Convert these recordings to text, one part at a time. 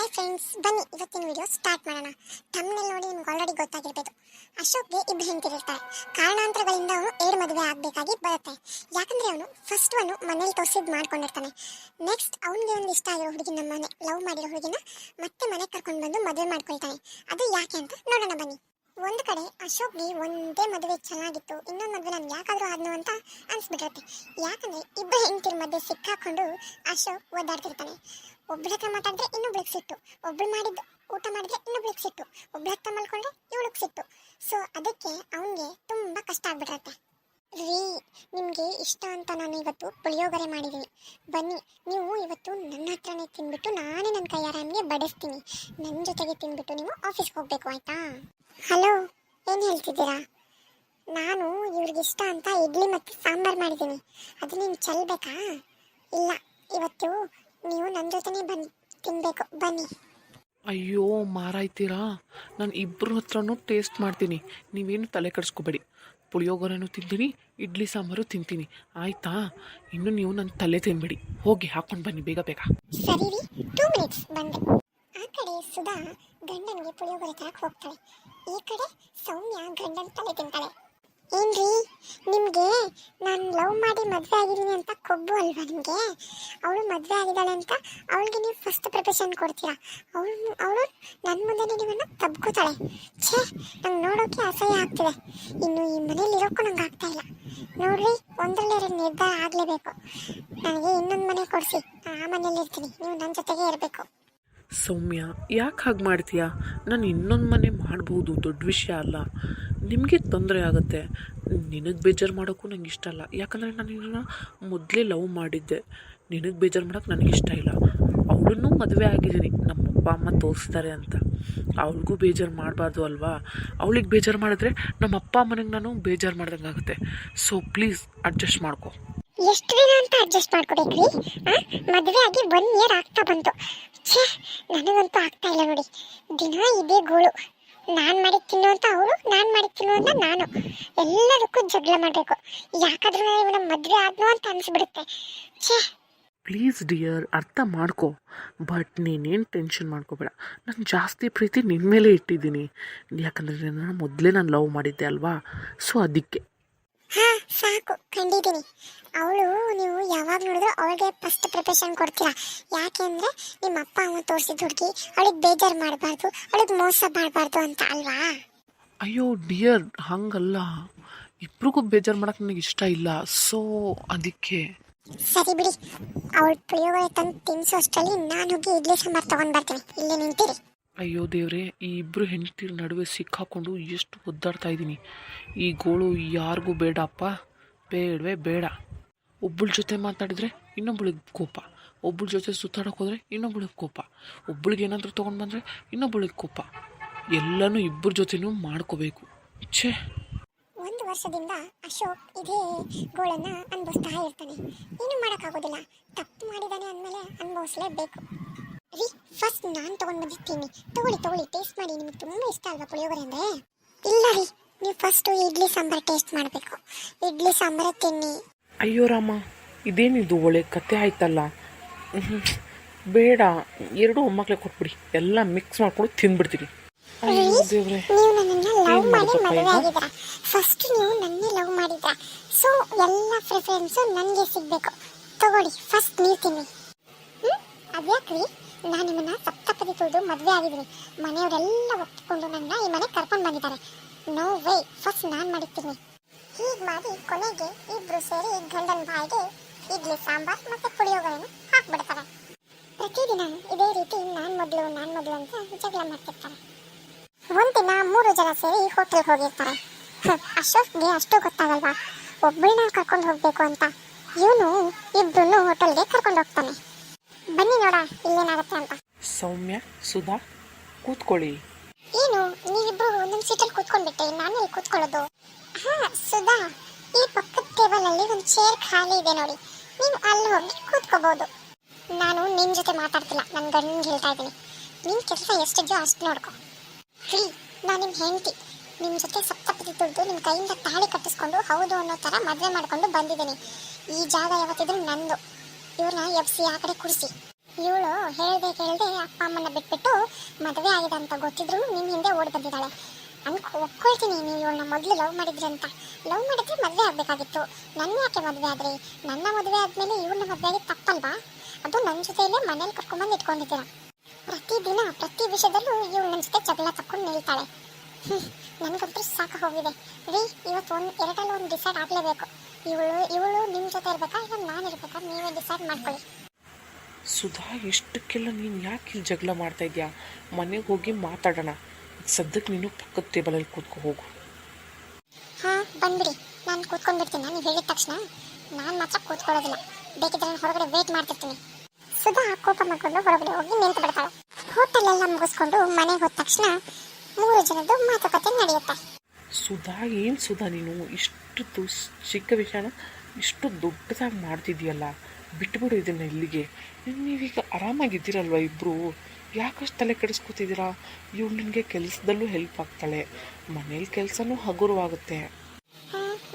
Hi friends ಬನ್ನಿ, ಇವತ್ತಿನ video start ಮಾಡೋಣ. ತಮ್ಮಲ್ಲಿ ನೋಡಿ ನಿಮ್ಗೆ ಆಲ್ರೆಡಿ ಗೊತ್ತಾಗಿರ್ಬೋದು ಅಶೋಕ್ಗೆ ಇಬ್ಬರು ಹೆಂಡತಿರ್ತಾರೆ ಕಾರಣಾಂತರಗಳಿಂದ ಅವನು ಏರ್ ಮದುವೆ ಆಗಬೇಕಾಗಿ ಬರುತ್ತೆ. ಯಾಕಂದ್ರೆ ಅವನು ಫಸ್ಟ್ ಅವನು ಮನೇಲಿ ತೋರಿಸಿದ್ ಮಾಡ್ಕೊಂಡಿರ್ತಾನೆ. ನೆಕ್ಸ್ಟ್ ಅವನಿಗೆ ಒಂದು ಇಷ್ಟ ಆಗಿರೋ ಹುಡುಗಿನ ಮನೆ ಲವ್ ಮಾಡಿರೋ ಹುಡುಗಿನ ಮತ್ತೆ ಮನೆ ಕರ್ಕೊಂಡು ಬಂದು ಮದುವೆ ಮಾಡ್ಕೊಳ್ತಾನೆ. ಅದು ಯಾಕೆ ಅಂತ ನೋಡೋಣ ಬನ್ನಿ. ಒಂದು ಕಡೆ ಅಶೋಕ್ಗೆ ಒಂದೇ ಮದುವೆ ಚೆನ್ನಾಗಿತ್ತು, ಇನ್ನೊಂದು ಮದುವೆ ನಾನು ಯಾಕಾದರೂ ಆದ್ನು ಅಂತ ಅನ್ಸ್ಬಿಟ್ಟಿರುತ್ತೆ. ಯಾಕಂದ್ರೆ ಇಬ್ಬರು ಹೆಂಡತಿರ ಮಧ್ಯೆ ಸಿಕ್ಕಾಕೊಂಡು ಅಶೋಕ್ ಓದಾಡ್ತಿರ್ತಾನೆ ಒಬ್ಳ ಹತ್ರ ಮಾತಾಡಿದ್ರೆ ಇನ್ನೊಬ್ಳಿಗೆ ಸಿಟ್ಟು ಒಬ್ಳು ಮಾಡಿದ್ದು ಊಟ ಮಾಡಿದ್ರೆ ಇನ್ನೊಬ್ಳಿಗೆ ಸಿಟ್ಟು ಒಬ್ಳ ಹತ್ರ ಮಲ್ಕೊಂಡ್ರೆ ಇವಳಿಗೆ ಸಿಟ್ಟು. ಸೊ ಅದಕ್ಕೆ ಅವನಿಗೆ ತುಂಬ ಕಷ್ಟ ಆಗ್ಬಿಟ್ಟಿರುತ್ತೆ ರೀ, ನಿಮಗೆ ಇಷ್ಟ ಅಂತ ನಾನು ಇವತ್ತು ಪುಳಿಯೋಗರೆ ಮಾಡಿದ್ದೀನಿ. ಬನ್ನಿ, ನೀವು ಇವತ್ತು ನನ್ನ ಹತ್ರನೇ ತಿನ್ಬಿಟ್ಟು ನಾನೇ ನನ್ನ ಕೈಯಾರ ನಿಮಗೆ ಬಡಿಸ್ತೀನಿ. ನನ್ನ ಜೊತೆಗೆ ತಿನ್ಬಿಟ್ಟು ನೀವು ಆಫೀಸ್ಗೆ ಹೋಗ್ಬೇಕು, ಆಯ್ತಾ? ಹಲೋ, ಏನು ಹೇಳ್ತಿದ್ದೀರಾ? ನಾನು ಇವ್ರಿಗೆ ಇಷ್ಟ ಅಂತ ಇಡ್ಲಿ ಮತ್ತು ಸಾಂಬಾರು ಮಾಡಿದ್ದೀನಿ. ಅದು ನೀನು ಚೆಲ್ಬೇಕಾ ಇಲ್ಲ, ಇವತ್ತು ನೀವು ನನ್ನ ಜೊತೆನೇ ಬನ್ನಿ, ತಿನ್ಬೇಕು, ಬನ್ನಿ. ಅಯ್ಯೋ, ಮಾರಾಯ್ತೀರಾ? ನಾನು ಇಬ್ಬರ ಹತ್ರನೂ ಟೇಸ್ಟ್ ಮಾಡ್ತೀನಿ. ನೀವೇನು ತಲೆ ಕೆಡಿಸ್ಕೋಬೇಡಿ. ಪುಳಿಯೋಗರೆನೂ ತಿಂತೀನಿ, ಇಡ್ಲಿ ಸಾಂಬಾರು ತಿಂತೀನಿ. ಆಯ್ತಾ? ಇನ್ನು ನೀವು ನನ್ನ ತಲೆ ತಿನ್ಬೇಡಿ. ಹೋಗಿ ಹಾಕೊಂಡು ಬನ್ನಿ, ಬೇಗ ಬೇಗ. ಸರಿ ಟೂ ಮಿನಿಟ್ಸ್ ಬಂದೆ. ಆ ಕಡೆ ಸುಧಾ ಗಂಡನಿಗೆ ಪುಳಿಯೋಗರೆ ತರಕ್ಕೆ ಹೋಗ್ತಾಳೆ. ಈ ಕಡೆ ಸೌಮ್ಯ ಗಂಡನ ತಲೆ ತಿಂತಾಳೆ. ಏನ್ರಿ? ನಿಮ್ಗೆ ನಾನು ಲವ್ ಮಾಡಿ ಮದುವೆ ಆಗಿದ್ದೀನಿ ಅಂತ ಕೊಬ್ಬು ಅಲ್ವಾ ನಿಮಗೆ? ಅವಳು ಮದುವೆ ಆಗಿದ್ದಾಳೆ ಅಂತ ಅವಳಿಗೆ ನೀವು ಫಸ್ಟ್ ಪ್ರಿಪ್ರೇಷನ್ ಕೊಡ್ತೀರಾ? ಅವಳು ಅವಳು ನನ್ನ ಮುಂದೆ ನಿಮ್ಮನ್ನು ತಬ್ಕೋತಾಳೆ. ಛೇ, ನಂಗೆ ನೋಡೋಕೆ ಅಸಹ್ಯ ಆಗ್ತಿದೆ. ಇನ್ನು ಈ ಮನೇಲಿ ಇರೋಕ್ಕೂ ನಂಗೆ ಆಗ್ತಾ ಇಲ್ಲ. ನೋಡ್ರಿ, ಒಂದರಲ್ಲಿ ಎರಡು ನಿರ್ಧಾರ ಆಗಲೇಬೇಕು. ನನಗೆ ಇನ್ನೊಂದು ಮನೆ ಕೊಡಿಸಿ. ಆ ಮನೇಲಿ ಇರ್ತೀನಿ. ನೀವು ನನ್ನ ಜೊತೆಗೆ ಇರಬೇಕು. ಸೌಮ್ಯ, ಯಾಕೆ ಹಾಗೆ ಮಾಡ್ತೀಯಾ? ನಾನು ಇನ್ನೊಂದು ಮನೆ ಮಾಡ್ಬೋದು, ದೊಡ್ಡ ವಿಷಯ ಅಲ್ಲ. ನಿಮಗೆ ತೊಂದರೆ ಆಗುತ್ತೆ. ನಿನಗೆ ಬೇಜಾರು ಮಾಡೋಕ್ಕೂ ನಂಗೆ ಇಷ್ಟ ಅಲ್ಲ. ಯಾಕಂದರೆ ನಾನು ನಿನ್ನ ಮೊದಲೇ ಲವ್ ಮಾಡಿದ್ದೆ. ನಿನಗೆ ಬೇಜಾರು ಮಾಡೋಕ್ಕೆ ಇಷ್ಟ ಇಲ್ಲ. ಅವಳನ್ನು ಮದುವೆ ಆಗಿದ್ದೀನಿ. ನಮ್ಮ ಅಪ್ಪ ಅಮ್ಮ ತೋರಿಸ್ತಾರೆ ಅಂತ. ಅವಳಿಗೂ ಬೇಜಾರು ಮಾಡಬಾರ್ದು ಅಲ್ವಾ? ಅವಳಿಗೆ ಬೇಜಾರು ಮಾಡಿದ್ರೆ ನಮ್ಮ ಅಪ್ಪ ಅಮ್ಮನಿಗೆ ನಾನು ಬೇಜಾರು ಮಾಡ್ದಂಗೆ ಆಗುತ್ತೆ. ಸೊ ಪ್ಲೀಸ್ ಅಡ್ಜಸ್ಟ್ ಮಾಡ್ಕೊ. ಎಷ್ಟು ದಿನ ಅಂತ ಅಡ್ಜಸ್ಟ್ ಮಾಡ್ಕೋಬೇಕ್ರಿ? ಮದುವೆ ಆಗಿ ಒನ್ ಇಯರ್ ಆಗ್ತಾ ಬಂತು. ಛೇ, ನನಗಂತೂ ಆಗ್ತಾ ಇಲ್ಲ ನೋಡಿ. ದಿನ ಇದೇ ಗೋಳು. ನಾನು ಮಾಡಿ ತಿನ್ನು ಅಂತ ಅವಳು ನಾನು ಮಾಡಿ ತಿನ್ನು ಅಂತ ನಾನು. ಎಲ್ಲದಕ್ಕೂ ಜಗಳ ಮಾಡಬೇಕು. ಯಾಕಾದ್ರೂ ಇವನ ಮದುವೆ ಆದ್ನು ಅಂತ ಅನ್ಸ್ಬಿಡುತ್ತೆ. ಛೇ. ಪ್ಲೀಸ್ ಡಿಯರ್ ಅರ್ಥ ಮಾಡ್ಕೊ. ಬಟ್ ನೀನೇನು ಟೆನ್ಷನ್ ಮಾಡ್ಕೋಬೇಡ. ನಾನು ಜಾಸ್ತಿ ಪ್ರೀತಿ ನಿನ್ನ ಮೇಲೆ ಇಟ್ಟಿದ್ದೀನಿ. ಯಾಕಂದರೆ ನಾನು ಮೊದಲೇ ನಾನು ಲವ್ ಮಾಡಿದ್ದೆ ಅಲ್ವಾ? ಸೊ ಅದಕ್ಕೆ. ಹಾ ಸಾಕು. ಕಂಡಿದ್ದೀನಿ. ಅವಳು ನೀವು ಯಾವಾಗ ನೋಡಿದ್ರು ಅವಳಿಗೆ ಫಸ್ಟ್ ಪ್ರಿಪ್ರೇಷನ್ ಕೊಡ್ತೀರಾ. ಯಾಕೆ ಅಂದ್ರೆ ನಿಮ್ಮ ಅಪ್ಪ ಅಮ್ಮ ತೋರಿಸಿದ ಹುಡುಗಿ ಅವಳಿಗೆ ಬೇಜಾರು ಮಾಡಬಾರ್ದು ಅವಳಿಗೆ ಮೋಸ ಮಾಡಬಾರ್ದು ಅಂತ ಅಲ್ವಾ? ಅಯ್ಯೋ ಡಿಯರ್ ಹಂಗಲ್ಲ. ಇಬ್ರಿಗೂ ಬೇಜಾರು ಮಾಡೋಕೆ ನನಗೆ ಇಷ್ಟ ಇಲ್ಲ. ಸೊ ಅದಕ್ಕೆ. ಸರಿ ಬಿಡಿ. ಅವಳು ಪುಳಿಯೋಗರೆ ತಂದು ತಿನ್ಸೋ ಅಷ್ಟರಲ್ಲಿ ನಾನು ಹೋಗಿ ಇಡ್ಲಿ ಸಾಂಬಾರು ತಗೊಂಡ್ ಬರ್ತೀನಿ. ಇಲ್ಲಿ ನಿಂತಿರಿ. ಅಯ್ಯೋ ದೇವ್ರೆ, ಈ ಇಬ್ಬರು ಹೆಂಡತಿರ ನಡುವೆ ಸಿಕ್ಕಾಕೊಂಡು ಎಷ್ಟು ಒದ್ದಾಡ್ತಾ ಇದ್ದೀನಿ. ಈ ಗೋಳು ಯಾರಿಗೂ ಬೇಡಪ್ಪ. ಬೇಡವೇ, ಬೇಡ. ಒಬ್ಬಳ ಜೊತೆ ಮಾತಾಡಿದ್ರೆ ಇನ್ನೊಬ್ಬಳಿಗೆ ಕೋಪ. ಒಬ್ಬಳ ಜೊತೆ ಸುತ್ತಾಡೋಕೆ ಹೋದರೆ ಇನ್ನೊಬ್ಬಳಿಗೆ ಕೋಪ. ಒಬ್ಬಳಿಗೆ ಏನಾದರೂ ತೊಗೊಂಡು ಬಂದರೆ ಇನ್ನೊಬ್ಬಳಿಗೆ ಕೋಪ. ಎಲ್ಲನೂ ಇಬ್ಬರ ಜೊತೆನೂ ಮಾಡ್ಕೋಬೇಕು. ಛೇ. ಒಂದು ವರ್ಷದಿಂದ ಅಶೋಕ್ ಇದೇ ಗೋಳನ್ನ ಅನುಭವಿಸ್ತಾ ಇರ್ತಾನೆ. ಏನು ಮಾಡೋಕ್ಕಾಗೋದಿಲ್ಲ. ತಪ್ಪು ಮಾಡಿದಾನೆ ಅಂದಮೇಲೆ ಅನುಭವಿಸ್ಲೇಬೇಕು. ರೀ ಫಸ್ಟ್ ನಾನು ತಗೊಂಡ್ ಬಂದಿರ್ತೀನಿ. ತಗೊಳ್ಳಿ ತಗೊಳ್ಳಿ ಟೇಸ್ಟ್ ಮಾಡಿ. ನಿಮಗೆ ತುಂಬಾ ಇಷ್ಟ ಅಲ್ವಾ ಪುಳಿಯೋಗರೆ ಅಂದ್ರೆ? ಇಲ್ಲ ರೀ ನೀವು ಫಸ್ಟ್ ಇಡ್ಲಿ ಸಾಂಬಾರ್ ಟೇಸ್ಟ್ ಮಾಡಬೇಕು. ಇಡ್ಲಿ ಸಾಂಬಾರ ತಿನ್ನಿ. ಅಯ್ಯೋ ರಾಮ ಇದೇನಿದು ಒಳ್ಳೆ ಕತೆ ಆಯ್ತಲ್ಲ? ಬೇಡ ಎರಡು ಒಮ್ಮಕ್ಳೆ ಕೊಟ್ಬಿಡಿ. ಎಲ್ಲ ಮಿಕ್ಸ್ ಮಾಡ್ಕೊಂಡು ತಿಂದ್ಬಿಡ್ತೀನಿ ಅಯ್ಯೋ ದೇವ್ರೆ. ನೀವು ನನ್ನನ್ನ ಲವ್ ಏನ್ ಮಾಡಿ ಮಾಡೋದಪ್ಪ ಮದುವೆ ಆಗಿದ್ರ ಫಸ್ಟ್ ನೀವು ನನ್ನೇ ಲವ್ ಮಾಡಿದ್ರ ಸೊ ಎಲ್ಲ ಪ್ರಿಫರೆನ್ಸು ನನಗೆ ಸಿಗಬೇಕು. ತಗೊಳ್ಳಿ ಫಸ್ಟ್ ನೀವು ತಿನ್ನಿ. ಹ್ಮ್ ಅದ್ಯಾಕ್ರಿ ನಾನು ನಿಮ್ಮನ್ನ ಸಪ್ತಪದಿ ತುಳಿದು ಮದುವೆ ಆಗಿದ್ದೀನಿ. ಮನೆಯವರೆಲ್ಲ ಒಪ್ಪಿಕೊಂಡು ನನ್ನ ಈ ಮನೆ ಕರ್ಕೊಂಡು ಬಂದಿದ್ದಾರೆ. ನೋ ವೇ ಫಸ್ಟ್ ನಾನು ಮಾಡಿರ್ತೀನಿ. ಹೀಗೆ ಮಾಡಿ ಕೊನೆಗೆ ಇಬ್ರು ಸೇರಿ ಗಂಡನ ಬಾಯಿಗೆ ಇಡ್ಲಿ, ಸಾಂಬಾರ್ ಮತ್ತೆ ಪುಳಿಯೋಗರೆಯನ್ನು ಹಾಕ್ಬಿಡ್ತಾರೆ. ಪ್ರತಿದಿನ ಇದೇ ರೀತಿ ನಾನು ಮೊದಲು ನಾನು ಮೊದಲು ಅಂತ ಜಗಳ ಮಾಡ್ತಿರ್ತಾರೆ. ಒಂದಿನ ಮೂರು ಜನ ಸೇರಿ ಹೋಟೆಲ್ಗೆ ಹೋಗಿರ್ತಾರೆ. ಅಶೋಕ್ಗೆ ಅಷ್ಟು ಗೊತ್ತಾಗಲ್ವಾ? ಒಬ್ಬಳನ್ನ ಕರ್ಕೊಂಡು ಹೋಗಬೇಕು ಅಂತ. ಇವನು ಇಬ್ಬರನ್ನು ಹೋಟೆಲ್ಗೆ ಕರ್ಕೊಂಡು ಹೋಗ್ತಾನೆ. ಬನ್ನಿ ನೋಡ ಇಲ್ಲೇನಾಗುತ್ತೆ ಅಂತ. ಸೌಮ್ಯ ಸುಧಾ ಕೂತ್ಕೊಳ್ಳಿ. ಏನು ನೀವಿಬ್ರು ಒಂದೊಂದು ಸೀಟಲ್ಲಿ ಕೂತ್ಕೊಂಡ್ಬಿಟ್ಟೆ ನಾನು ಇಲ್ಲಿ ಕೂತ್ಕೊಳ್ಳೋದು? ಹಾ ಸುಧಾ ಈ ಪಕ್ಕದ ಟೇಬಲ್ ಅಲ್ಲಿ ಒಂದು ಚೇರ್ ಖಾಲಿ ಇದೆ ನೋಡಿ. ನೀವು ಅಲ್ಲಿ ಹೋಗಿ ಕೂತ್ಕೋಬಹುದು ನಾನು ನಿನ್ ಜೊತೆ ಮಾತಾಡ್ತಿಲ್ಲ ನನ್ನ ಗಂಡನ್ಗೆ ಹೇಳ್ತಾ ಇದ್ದೀನಿ. ನಿನ್ ಕೆಲಸ ಎಷ್ಟಿದ್ಯೋ ಅಷ್ಟು ನೋಡ್ಕೊ. ಫ್ರೀ ನಾನು ನಿಮ್ಮ ಹೆಂಡತಿ. ನಿಮ್ಮ ಜೊತೆ ಸಪ್ತಪತಿ ತುಳಿದು ನಿಮ್ಮ ಕೈಯಿಂದ ತಾಳಿ ಕಟ್ಟಿಸ್ಕೊಂಡು ಹೌದು ಅನ್ನೋ ಥರ ಮದುವೆ ಮಾಡ್ಕೊಂಡು ಬಂದಿದ್ದೀನಿ. ಈ ಜಾಗ ಯಾವತ್ತಿದ್ರೆ ನಂದು. ಇವ್ರನ್ನ ಎಬ್ಸಿ ಆ ಕಡೆ ಕುಡಿಸಿ. ಇವಳು ಹೇಳ್ದೆ ಕೇಳ್ದೆ ಅಪ್ಪ ಅಮ್ಮನ ಬಿಟ್ಬಿಟ್ಟು ಮದುವೆ ಆಗಿದೆ ಅಂತ ಗೊತ್ತಿದ್ರು ನಿಮ್ ಹಿಂದೆ ಓಡಿ ಬಂದಿದ್ದಾಳೆ. ಅನ್ಕೊ ಒಪ್ಕೊಳ್ತೀನಿ ನೀವು ಇವಳನ್ನ ಮೊದಲು ಲವ್ ಮಾಡಿದ್ರಿ ಅಂತ. ಲವ್ ಮಾಡಿದ್ರೆ ಮದುವೆ ಆಗ್ಬೇಕಾಗಿತ್ತು. ನನ್ನ ಯಾಕೆ ಮದುವೆ ಆದ್ರಿ? ನನ್ನ ಮದುವೆ ಆದ್ಮೇಲೆ ಇವ್ರನ್ನ ಮದುವೆ ಆಗಿ ತಪ್ಪಲ್ವಾ? ಅದು ನನ್ನ ಜೊತೆಯಲ್ಲೇ ಮನೇಲಿ ಕರ್ಕೊಂಡ್ಬಂದು ಇಟ್ಕೊಂಡಿದ್ದೀರಾ. ಪ್ರತಿದಿನ, ಪ್ರತಿ ವಿಷಯದಲ್ಲೂ ಇವಳು ನನ್ನ ಜೊತೆ ಜಗಳ ತಕ್ಕೊಂಡು ನಿಲ್ತಾಳೆ. ನನಗಂತೂ ಸಾಕು ಹೋಗಿದೆ. ರೀ, ಇವತ್ತು ಒಂದು, ಎರಡಲ್ಲಿ ಒಂದು ಡಿಸೈಡ್ ಆಗಲೇಬೇಕು. ಇವಳು ಇವಳು ನಿಮ್ಮ ಜೊತೆ ಇರ್ಬೇಕಾ? ಇಲ್ಲ ನಾನು ಇರ್ಬೇಕಾ? ನೀವೇ ಡಿಸೈಡ್ ಮಾಡ್ಕೊಳ್ಳಿ. ಸುಧಾ ಇಷ್ಟಕ್ಕೆಲ್ಲ ನೀನು ಯಾಕೆ ಇಲ್ಲಿ ಜಗಳ ಮಾಡ್ತಾ ಇದೆಯಾ? ಮನೆಗೆ ಹೋಗಿ ಮಾತಾಡೋಣ. ಸದ್ಯಕ್ಕೆ ನೀನು ಪಕ್ಕದ ಟೇಬಲಲ್ಲಿ ಕೂತ್ಕೊ ಹೋಗು. ಹಾಂ ಬಂದ್ಬಿಡಿ. ನಾನು ಕೂತ್ಕೊಂಡ್ಬಿಡ್ತೀನಿ. ನಾನು ಹೇಳಿದ ತಕ್ಷಣ ನಾನು ಮಾತ್ರ ಕೂತ್ಕೊಳ್ಳೋದಿಲ್ಲ. ಬೇಕಿದ್ರೆ ನಾನು ಹೊರಗಡೆ ವೇಟ್ ಮಾಡ್ತಿರ್ತೀನಿ. ಸುಧಾ ಕೋಪ ಮಾಡ್ಕೊಂಡು ಹೊರಗಡೆ ಹೋಗಿ ನಿಂತು ಬಿಡ್ತಾಳೆ ಹೋಟೆಲ್ ಎಲ್ಲ ಮುಗಿಸ್ಕೊಂಡು ಮನೆಗೆ ಹೋದ ತಕ್ಷಣ ಮೂರು ಜನದ್ದು ಮಾತುಕತೆ ನಡೆಯುತ್ತೆ. ಸುಧಾ ಏನು ಸುಧಾ ನೀನು? ಇಷ್ಟು ದು ಚಿಕ್ಕ ವಿಷಯನ ಇಷ್ಟು ದೊಡ್ಡದಾಗಿ ಮಾಡ್ತಿದ್ಯಲ್ಲ ಬಿಟ್ಬಿಡು ಇದನ್ನು ಇಲ್ಲಿಗೆ. ನೀವೀಗ ಆರಾಮಾಗಿದ್ದೀರಲ್ವ ಇಬ್ಬರು ಯಾಕಷ್ಟು ತಲೆ ಕೆಡಿಸ್ಕೊತಿದ್ದೀರಾ? ಇವಳು ನಿನಗೆ ಕೆಲಸದಲ್ಲೂ ಹೆಲ್ಪ್ ಆಗ್ತಾಳೆ. ಮನೇಲಿ ಕೆಲಸನೂ ಹಗುರವಾಗುತ್ತೆ.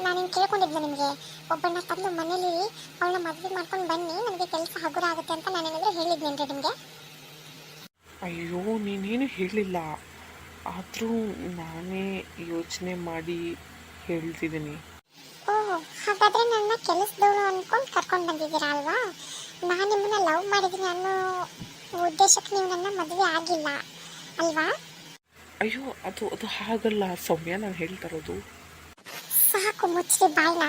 ನಾನು ಕೇಳ್ಕೊಂಡಿದ್ದೆ ನಿಮಗೆ ಒಬ್ಬಳನ್ನ ತಂದು ಮನೇಲಿ ಅವಳನ್ನ ಮದುವೆ ಮಾಡ್ಕೊಂಡು ಬನ್ನಿ ನನಗೆ ಕೆಲಸ ಹಗುರ ಆಗುತ್ತೆ ಅಂತ ನಾನು ಹೇಳಿದ್ನೇನ್ರಿ ನಿಮಗೆ? ಅಯ್ಯೋ ನೀನೇನು ಹೇಳಿಲ್ಲ. ಆದರೂ ನಾನೇ ಯೋಚನೆ ಮಾಡಿ ಹೇಳ್ತಿದ್ದೀನಿ. ಹಾಗಾದ್ರೆ ನನ್ನ ಕೆಲಸದವಳು ಅನ್ಕೊಂಡು ಕರ್ಕೊಂಡು ಬಂದಿದ್ದೀರಾ ಅಲ್ವಾ? ನಾನು ನಿಮ್ಮನ್ನ ಲವ್ ಮಾಡಿದ್ದೀನಿ ಅನ್ನೋ ಉದ್ದೇಶಕ್ಕೆ ನೀವು ನನ್ನ ಮದುವೆ ಆಗಿಲ್ಲ ಅಲ್ವಾ? ಅಯ್ಯೋ ಅದು ಅದು ಹಾಗಲ್ಲ. ಸೌಮ್ಯ ನಾನು ಹೇಳ್ತಾ ಇರೋದು. ಸಾಕು ಮುಚ್ಚಿ ಬಾಯ್ನ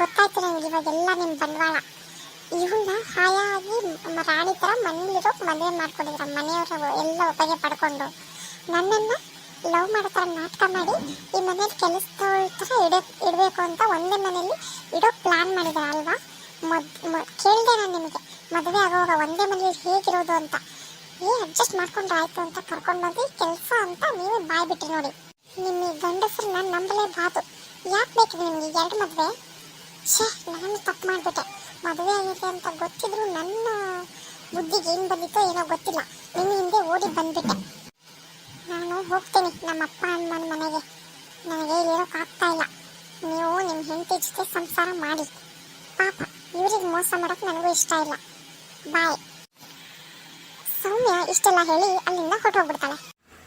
ಗೊತ್ತಾಯ್ತು ನನಗೆ ಇವಾಗೆಲ್ಲ ನಿಮ್ಮ ಬಂಡವಾಳ. ಇವನ್ನ ಹಾಯಾಗಿ ರಾಣಿ ಥರ ಮನೇಲಿರೋ ಮದುವೆ ಮಾಡ್ಕೊಂಡಿದ್ರ ಮನೆಯವರು ಎಲ್ಲ ಉಪಯೋಗ ಪಡ್ಕೊಂಡು. ನನ್ನನ್ನು ಲವ್ ಮಾಡೋ ಥರ ನಾಟಕ ಮಾಡಿ ಈ ಮನೇಲಿ ಕೆಲಸದೋಳ್ತರ ಇಡೋ ಇಡಬೇಕು ಅಂತ ಒಂದೇ ಮನೇಲಿ ಇಡೋ ಪ್ಲ್ಯಾನ್ ಮಾಡಿದ್ದಾರೆ ಅಲ್ವಾ? ಮದ್ ಕೇಳಿದೆ ನಾನು ನಿಮಗೆ. ಮದುವೆ ಆಗೋವಾಗ ಒಂದೇ ಮನೇಲಿ ಹೇಗಿರೋದು ಅಂತ. ಏ ಅಡ್ಜಸ್ಟ್ ಮಾಡ್ಕೊಂಡ್ರೆ ಆಯಿತು ಅಂತ ಕರ್ಕೊಂಡು ಬಂದು ಕೆಲಸ ಅಂತ ನೀವೇ ಬಾಯ್ ಬಿಟ್ರಿ ನೋಡಿ. ನಿಮ್ಮ ನಂಬಲೇ ನಂಬಲೇಬಾರ್ದು ಯಾಕೆ ಬೇಕು ನಿಮಗೆ ಎರಡು ಮದುವೆ? ಛೇ, ನಾನು ತಪ್ಪು ಮಾಡಿಬಿಟ್ಟೆ. ಮದುವೆ ಆಗಿದೆ ಅಂತ ಗೊತ್ತಿದ್ರು ನನ್ನ ಬುದ್ಧಿಗೆ ಏನು ಬಂದಿತ್ತೋ ಏನೋ ಗೊತ್ತಿಲ್ಲ. ನಿನ್ನ ಹಿಂದೆ ಓಡಿ ಬಂದ್ಬಿಟ್ಟೆ. ಹೋಗ್ತೀನಿ. ನಮ್ಮ ಅಪ್ಪ ಅಮ್ಮನ ಮನೆಗೆ. ನನಗೆ ಇರೋಕ್ಕಾಗ್ತಾ ಇಲ್ಲ. ನೀವು ನಿಮ್ಮ ಹೆಂಡತಿ ಜೊತೆ ಸಂಸಾರ ಮಾಡಿ. ಪಾಪ ಇವರಿಗೆ ಮೋಸ ಮಾಡೋಕೆ ನನಗೂ ಇಷ್ಟ ಇಲ್ಲ. ಬಾಯ್. ಸೌಮ್ಯ ಇಷ್ಟೆಲ್ಲ ಹೇಳಿ ಅಲ್ಲಿಂದ ಹೊರಟೋಗ್ಬಿಡ್ತಾಳೆ.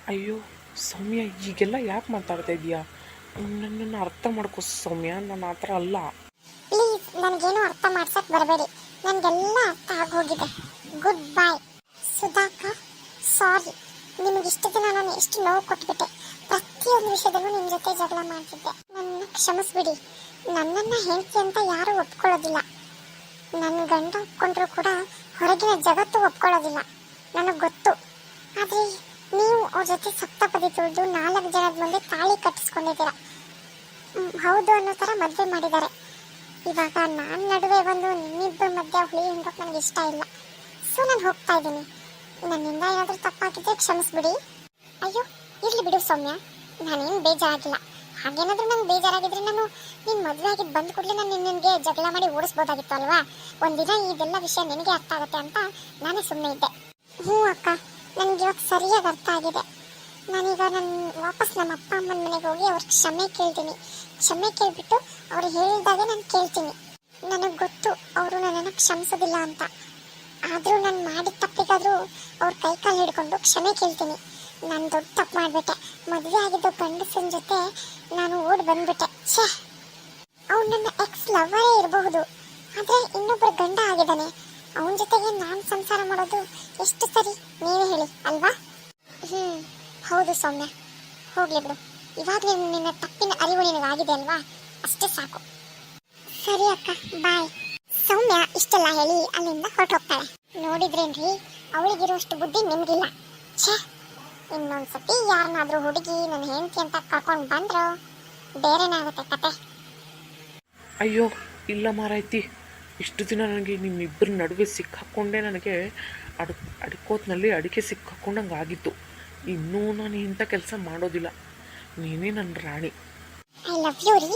ಅಯ್ಯೋ ಸೌಮ್ಯ ಈಗೆಲ್ಲ ಯಾಕೆ ಮಾತಾಡ್ತಾ ಇದೀಯಾ? ನನ್ನನ್ನು ಅರ್ಥ ಮಾಡ್ಕೋ ಸೌಮ್ಯ ನಾನು ಆ ಥರ ಅಲ್ಲ. ಪ್ಲೀಸ್ ನನಗೇನು ಅರ್ಥ ಮಾಡ್ಸಕ್ ಬರಬೇಡಿ. ನನಗೆಲ್ಲ ಅರ್ಥ ಆಗೋಗಿದೆ. Good boy. ಸುಧಾಕ ಸಾರಿ. ನಿಮಗೆ ಇಷ್ಟು ದಿನ ನಾನು ಎಷ್ಟು ನೋವು ಕೊಟ್ಬಿಟ್ಟೆ. ಪ್ರತಿಯೊಂದು ವಿಷಯದಲ್ಲೂ ನಿಮ್ಮ ಜೊತೆ ಜಗಳ ಮಾಡ್ತಿದ್ದೆ. ನನ್ನ ಕ್ಷಮಿಸ್ಬಿಡಿ. ನನ್ನನ್ನು ಹೆಂಡತಿ ಅಂತ ಯಾರೂ ಒಪ್ಕೊಳ್ಳೋದಿಲ್ಲ. ನನ್ನ ಗಂಡ ಒಪ್ಕೊಂಡ್ರು ಕೂಡ ಹೊರಗಿನ ಜಗತ್ತು ಒಪ್ಕೊಳ್ಳೋದಿಲ್ಲ. ನನಗೆ ಗೊತ್ತು. ಆದರೆ ನೀವು ಅವ್ರ ಜೊತೆ ಸಪ್ತಪದಿ ತುಳಿದು ನಾಲ್ಕು ಜನದ ಮುಂದೆ ತಾಳಿ ಕಟ್ಟಿಸ್ಕೊಂಡಿದ್ದೀರಾ. ಹೌದು ಅನ್ನೋ ಥರ ಮದುವೆ ಮಾಡಿದ್ದಾರೆ. ಇವಾಗ ನಾನು ನಡುವೆ ಬಂದು ನಿಮ್ಮಿಬ್ಬರ ಮಧ್ಯೆ ಹುಳಿ ಹಿಂಡೋಕೆ ನನಗೆ ಇಷ್ಟ ಇಲ್ಲ. ಸೊ, ನಾನು ಹೋಗ್ತಾ ಇದ್ದೀನಿ. ನನ್ನಿಂದ ಏನಾದರೂ ತಪ್ಪಾಗಿದ್ರೆ ಕ್ಷಮಿಸ್ಬಿಡಿ. ಅಯ್ಯೋ, ಇರಲಿ ಬಿಡು ಸೌಮ್ಯ. ನಾನೇನು ಬೇಜಾರಾಗಿಲ್ಲ. ಹಾಗೇನಾದರೂ ನಂಗೆ ಬೇಜಾರಾಗಿದ್ರೆ ನಾನು ನಿನ್ನ ಮದುವೆ ಆಗಿದ್ದು ಬಂದ ಕೂಡಲೇ ನಾನು ನಿನಗೆ ಜಗಳ ಮಾಡಿ ಓಡಿಸ್ಬೋದಾಗಿತ್ತು ಅಲ್ವಾ? ಒಂದಿನ ಇದೆಲ್ಲ ವಿಷಯ ನಿನಗೆ ಅರ್ಥ ಆಗುತ್ತೆ ಅಂತ ನಾನೇ ಸುಮ್ಮನೆ ಇದ್ದೆ. ಹ್ಞೂ ಅಕ್ಕ, ನನಗೆ ಇವಾಗ ಸರಿಯಾಗಿ ಅರ್ಥ ಆಗಿದೆ. ನಾನೀಗ ನನ್ನ ವಾಪಸ್ ನಮ್ಮ ಅಪ್ಪ ಅಮ್ಮನ ಮನೆಗೆ ಹೋಗಿ ಅವ್ರ ಕ್ಷಮೆ ಕೇಳ್ತೀನಿ. ಕ್ಷಮೆ ಕೇಳ್ಬಿಟ್ಟು ಅವ್ರು ಹೇಳಿದಾಗೆ ನಾನು ಕೇಳ್ತೀನಿ. ನನಗೆ ಗೊತ್ತು ಅವರು ನನ್ನನ್ನು ಕ್ಷಮಿಸೋದಿಲ್ಲ ಅಂತ. ಆದರೂ ನಾನು ಮಾಡಿದ ತಪ್ಪಿಗಾದರೂ ಅವ್ರ ಕೈ ಕಾಲು ಹಿಡ್ಕೊಂಡು ಕ್ಷಮೆ ಕೇಳ್ತೀನಿ. ನಾನು ದೊಡ್ಡ ತಪ್ಪು ಮಾಡಿಬಿಟ್ಟೆ. ಮದುವೆ ಆಗಿದ್ದು ಗಂಡಸನ ಜೊತೆ ನಾನು ಓಡಿ ಬಂದ್ಬಿಟ್ಟೆ. ಛೇ! ಅವ್ನು ನನ್ನ ಎಕ್ಸ್ ಲವರೇ ಇರಬಹುದು. ಆದರೆ ಇನ್ನೊಬ್ಬರ ಗಂಡ ಆಗಿದ್ದಾನೆ. ಅವನ ಜೊತೆಗೆ ನಾನು ಸಂಸಾರ ಮಾಡೋದು ಎಷ್ಟು ಸರಿ? ನೀವೇ ಹೇಳಿ, ಅಲ್ವಾ? ಹ್ಞೂ ಹೌದು ಸೌಮ್ಯ. ಹೋಗ್ಲಿ ಬಿಡು. ಇವಾಗಲೇ ನಿನ್ನ ತಪ್ಪಿನ ಅರಿವು ನಿನಗಾಗಿದೆ ಅಲ್ವಾ? ಅಷ್ಟೇ ಸಾಕು. ಸರಿ ಅಕ್ಕ, ಬಾಯ್. ಸೌಮ್ಯ ಇಷ್ಟೆಲ್ಲ ಹೇಳಿ ಅಲ್ಲಿಂದ ಹೊರಟೋಗ್ತಾಳೆ. ನೋಡಿದ್ರೇನ್ರಿ? ಅವಳಿಗಿರುವಷ್ಟು ಬುದ್ಧಿ ನಿಮ್ಗಿಲ್ಲ. ಛೇ ಇನ್ನೊಂದ್ಸತಿ ಯಾರನ್ನಾದ್ರೂ ಹುಡುಗಿ ನನ್ನ ಹೆಂಡತಿ ಅಂತ ಕರ್ಕೊಂಡು ಬಂದ್ರು ಬೇರೆನಾಗುತ್ತೆ ಕತೆ. ಅಯ್ಯೋ ಇಲ್ಲ ಮಾರಾಯ್ತಿ. ಇಷ್ಟು ದಿನ ನನಗೆ ನಿಮ್ಮಿಬ್ಬರ ನಡುವೆ ಸಿಕ್ಕಾಕೊಂಡೆ ನನಗೆ ಅಡ್ ಅಡ್ಕೋತ್ನಲ್ಲಿ ಅಡಿಕೆ ಸಿಕ್ಕಾಕೊಂಡಂಗೆ ಆಗಿತ್ತು. ಇನ್ನೂ ನಾನು ಇಂಥ ಕೆಲಸ ಮಾಡೋದಿಲ್ಲ. ನೀನೇ ನನ್ನ ರಾಣಿ. ಐ ಲವ್ ಯು ರೀ.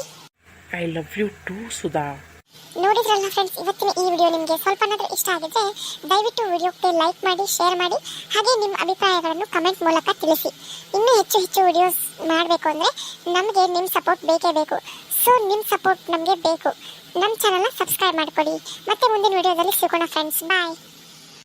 I love you too Sudha. ನೋಡಿದ್ರಲ್ಲ ಫ್ರೆಂಡ್ಸ್ ಇವತ್ತಿನ ಈ ವಿಡಿಯೋ ನಿಮಗೆ ಸ್ವಲ್ಪನಾದರೂ ಇಷ್ಟ ಆಗಿದ್ರೆ ದಯವಿಟ್ಟು ವಿಡಿಯೋಕ್ಕೆ ಲೈಕ್ ಮಾಡಿ ಶೇರ್ ಮಾಡಿ, ಹಾಗೆ ನಿಮ್ಮ ಅಭಿಪ್ರಾಯಗಳನ್ನು ಕಮೆಂಟ್ ಮೂಲಕ ತಿಳಿಸಿ. ಇನ್ನೂ ಹೆಚ್ಚು ಹೆಚ್ಚು ವಿಡಿಯೋಸ್ ಮಾಡಬೇಕು ಅಂದರೆ ನಮಗೆ ನಿಮ್ಮ ಸಪೋರ್ಟ್ ಬೇಕೇ ಬೇಕು. ಸೊ ನಿಮ್ಮ ಸಪೋರ್ಟ್ ನಮಗೆ ಬೇಕು. ನಮ್ಮ ಚಾನಲ್ನ ಸಬ್ಸ್ಕ್ರೈಬ್ ಮಾಡಿಕೊಡಿ. ಮತ್ತೆ ಮುಂದಿನ ವಿಡಿಯೋದಲ್ಲಿ ಸಿಗೋಣ ಫ್ರೆಂಡ್ಸ್ ಬಾಯ್